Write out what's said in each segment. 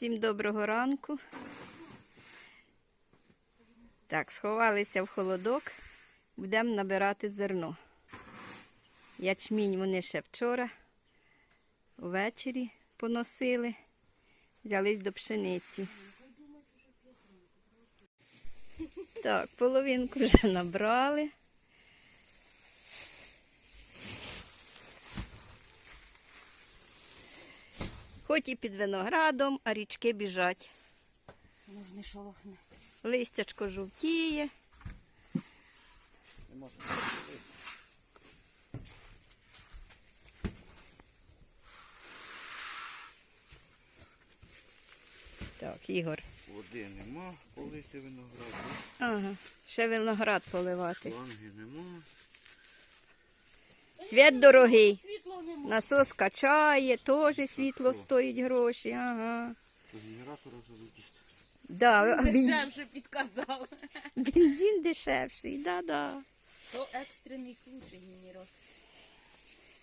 Всім доброго ранку. Так, сховалися в холодок. Будемо набирати зерно. Ячмінь вони ще вчора ввечері поносили, взялись до пшениці. Так, половинку вже набрали. Хоч і під виноградом, а річки біжать. Не шолохнеться. Листячко жовтіє. Так, Ігор. Води нема, полити виноград, Ага, ще виноград поливати. шланги нема. Світ дорогий. Світло. Насос качає, теж світло стоїть гроші. Ага. Генератора. Да, Дешевше підказав. бензин дешевший, да-да. То екстрений случай генерал.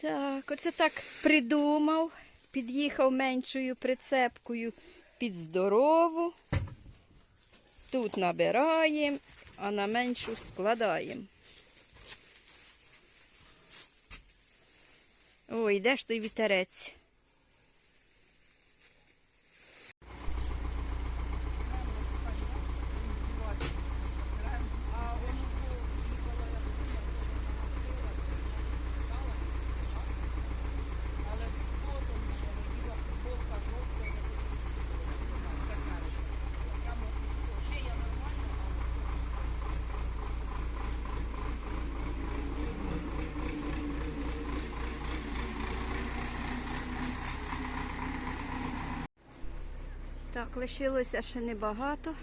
Так, оце так придумав. Під'їхав меншою прицепкою під здорову. Тут набираємо, а на меншу складаємо. Ой, де ж той вітерець? Так, лишилося ще небагато.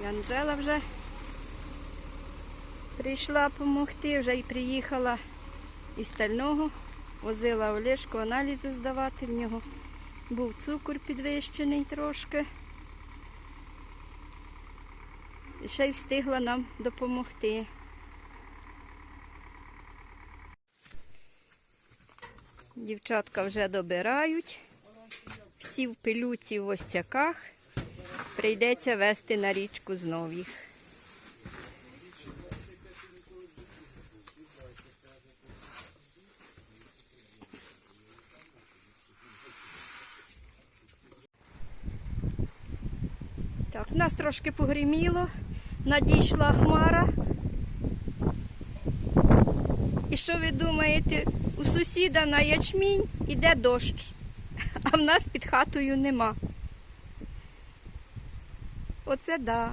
І вже прийшла допомогти, вже й приїхала із стального, возила Олешку аналізи здавати. В нього був цукор підвищений трошки. І ще й встигла нам допомогти. Дівчатка вже добирають. Всі в пилюці в остяках. Прийдеться вести на річку знов їх. Так, нас трошки погриміло, надійшла хмара. І що ви думаєте, у сусіда на ячмінь іде дощ, а в нас під хатою нема. Оце да.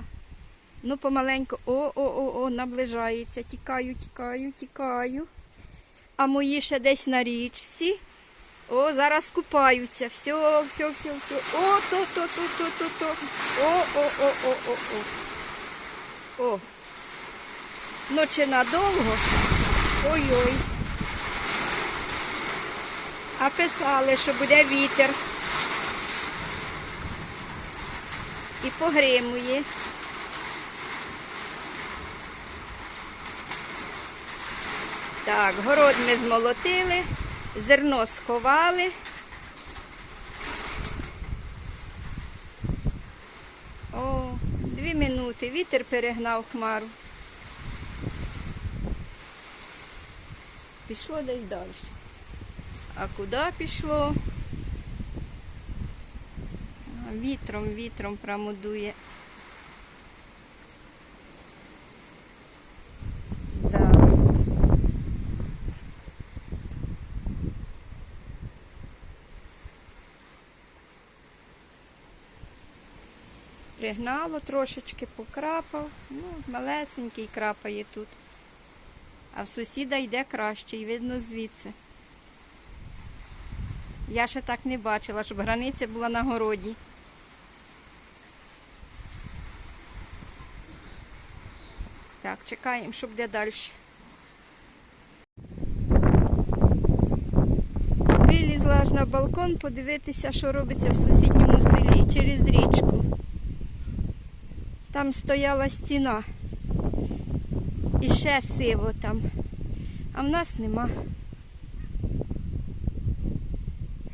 Ну, помаленьку, о-о-о, наближається. Тікаю, тікаю, тікаю. А мої ще десь на річці. О, зараз купаються. Все, все, все, все. О, то, то, то, то, то, то. О, о, чи надовго? Ой-ой. А писали, що буде вітер. І погримує. Так, город ми змолотили, зерно сховали. О, дві минути. Вітер перегнав хмару. Пішло десь далі. А куди пішло? Вітром, вітром промудує. Пригнало трошечки, покрапав. Ну, малесенький крапає тут. А в сусіда йде краще, і видно звідси. Я ще так не бачила, щоб границя була на городі. Так, чекаємо, що буде далі. Вилізла аж на балкон подивитися, що робиться в сусідньому селі через річку. Там стояла стіна. І ще сиво там. А в нас нема.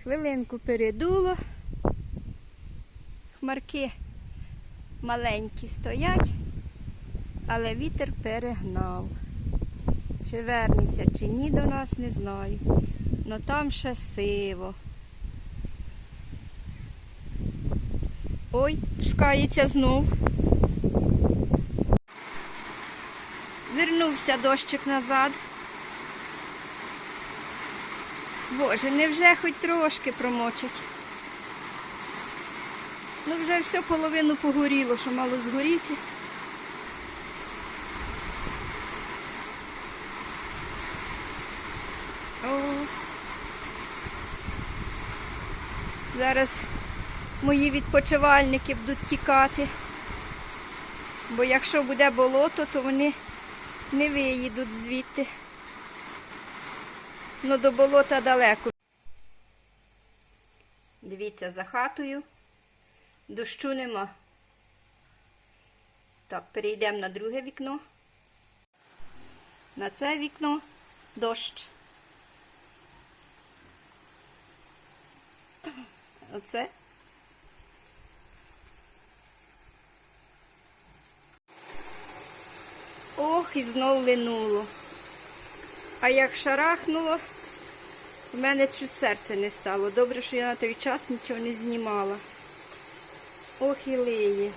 Хвилинку передуло. Хмарки маленькі стоять, але вітер перегнав. Чи вернеться, чи ні до нас, не знаю. Но там ще сиво. Ой, пускається знов. Вернувся дощик назад. Боже, невже хоч трошки промочить? Ну вже все половину погоріло, що мало згоріти. О. Зараз мої відпочивальники будуть тікати. Бо якщо буде болото, то вони не виїдуть звідти. Ну до болота далеко. Дивіться за хатою. Дощу нема. Так, перейдемо на друге вікно. На це вікно дощ. Оце. Ох, і знов линуло. А як шарахнуло, в мене чуть серце не стало. Добре, що я на той час нічого не знімала. Ох і лиє.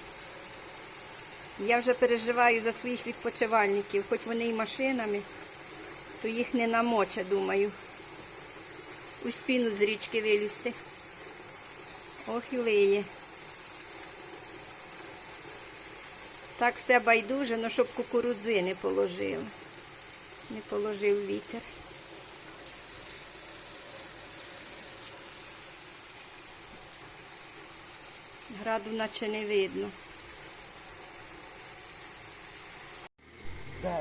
Я вже переживаю за своїх відпочивальників, хоч вони і машинами, то їх не намоче, думаю. У спину з річки вилізти. Ох і лиє. Так все байдуже, ну щоб кукурудзи не положили. Не положив вітер. Граду наче не видно.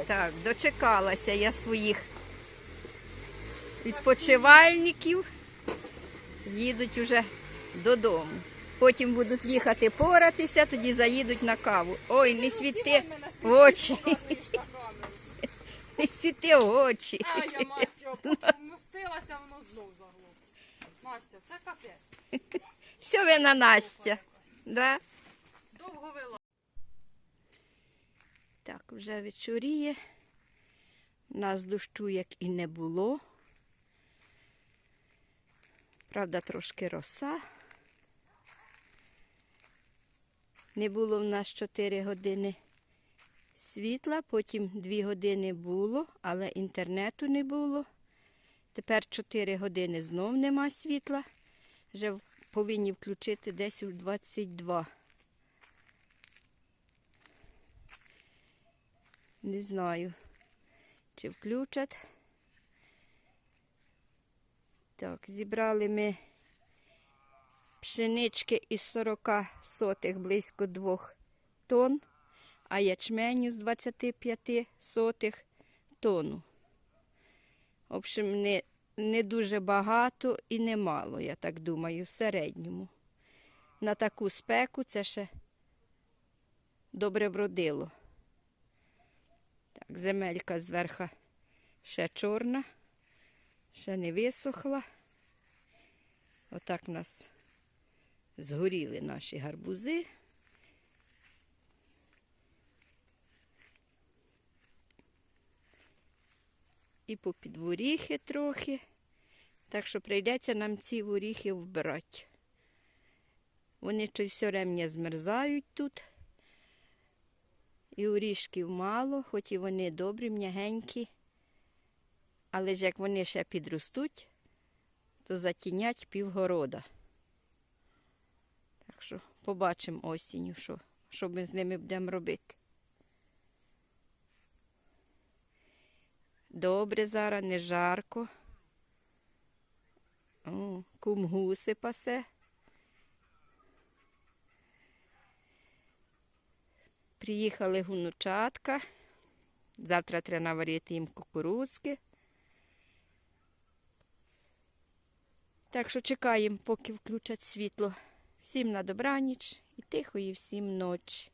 Так, дочекалася я своїх відпочивальників. Їдуть уже додому. Потім будуть їхати поратися, тоді заїдуть на каву. Ой, не світи в очі, світи очі. А я мать, потім вмостилася, воно знов заглохло. Настя, це капець. Все ви на Настя. Да? Довго вела. Так, вже вечоріє. Нас дощу як і не було. Правда, трошки роса. Не було в нас 4 години світла, потім 2 години було, але інтернету не було. Тепер 4 години знов нема світла. Вже повинні включити десь у 22. Не знаю, чи включать. Так, зібрали ми пшенички із 40 сотих близько 2 тонн, а ячменю з 25 сотих тонну. В общем, не, не дуже багато і не мало, я так думаю, в середньому. На таку спеку це ще добре вродило. Так, земелька зверху ще чорна, ще не висохла. Отак у нас згоріли наші гарбузи. І по підворіхи трохи. Так що прийдеться нам ці горіхи вбирати. Вони щось все врем'я змерзають тут. І орішків мало, хоч і вони добрі, м'ягенькі. Але ж як вони ще підростуть, то затінять півгорода. Так що побачимо осінню, що, що ми з ними будемо робити. Добре зараз, не жарко. О, кум пасе. Приїхали гунучатка. Завтра треба наварити їм кукурудзки. Так що чекаємо, поки включать світло. Всім на добраніч і тихої всім ночі.